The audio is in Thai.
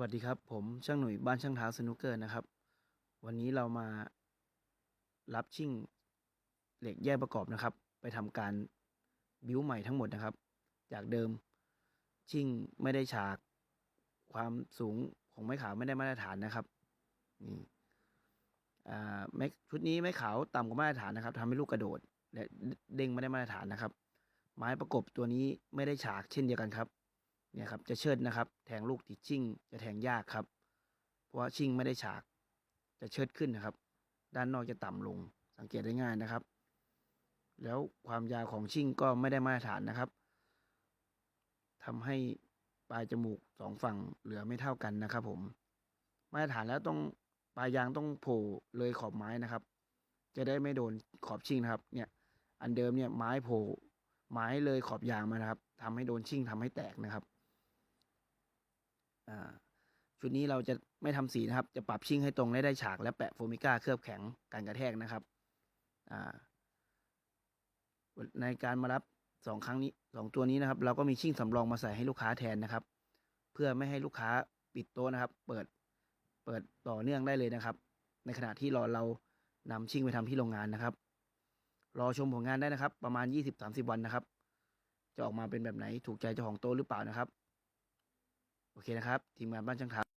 วัสดีครับผมช่างหนุ่ยบ้านช่างเท้าสนุกเกอร์นะครับ วันนี้เรามารับชิ่งเหล็กแยกประกอบนะครับ ไปทำการบิ้วใหม่ทั้งหมดนะครับ จากเดิมชิ่งไม่ได้ฉากความสูงของไม้ขาวไม่ได้มาตรฐานนะครับนี่อ่าไม้ชุดนี้ไม้ขาวต่ำกว่ามาตรฐานนะครับทำให้ลูกกระโดดและเด้งไม่ได้มาตรฐานนะครับ ไม้ประกบตัวนี้ไม่ได้ฉากเช่นเดียวกันครับ เนี่ยครับจะเชิดนะครับ แทงลูกติดชิ่ง จะแทงยากครับ เพราะว่าชิ่งไม่ได้ฉาก จะเชิดขึ้นนะครับ ด้านนอกจะต่ำลง สังเกตได้ง่ายนะครับ แล้วความยาวของชิ่งก็ไม่ได้มาตรฐานนะครับทำให้ปลายจมูกสองฝั่งเหลือไม่เท่ากันนะครับ ผม มาตรฐานแล้วต้องปลายยางต้องโผล่เลยขอบไม้นะครับ จะได้ไม่โดนขอบชิ่งนะครับ เนี่ย อันเดิมเนี่ยไม้โผล่ไม้เลยขอบยางมานะครับทำให้โดนชิ่งทำให้แตกนะครับ ชุดนี้เราจะไม่ทำสีนะครับ จะปรับชิ่งให้ตรงและได้ฉากและแปะโฟมิก้าเคลือบแข็งกันกระแทกนะครับในการมารับสองครั้งนี้สองตัวนี้นะครับ เราก็มีชิ่งสำรองมาใส่ให้ลูกค้าแทนนะครับ เพื่อไม่ให้ลูกค้าปิดโต๊ะนะครับ เปิดเปิดต่อเนื่องได้เลยนะครับ ในขณะที่รอเรานำชิ่งไปทำที่โรงงานนะครับ รอชมผลงานได้นะครับ ประมาณ 20-30 วันนะครับ จะออกมาเป็นแบบไหนถูกใจเจ้าของโต๊ะหรือเปล่านะครับ โอเคนะครับ ทีมงานบ้านช่างเท้า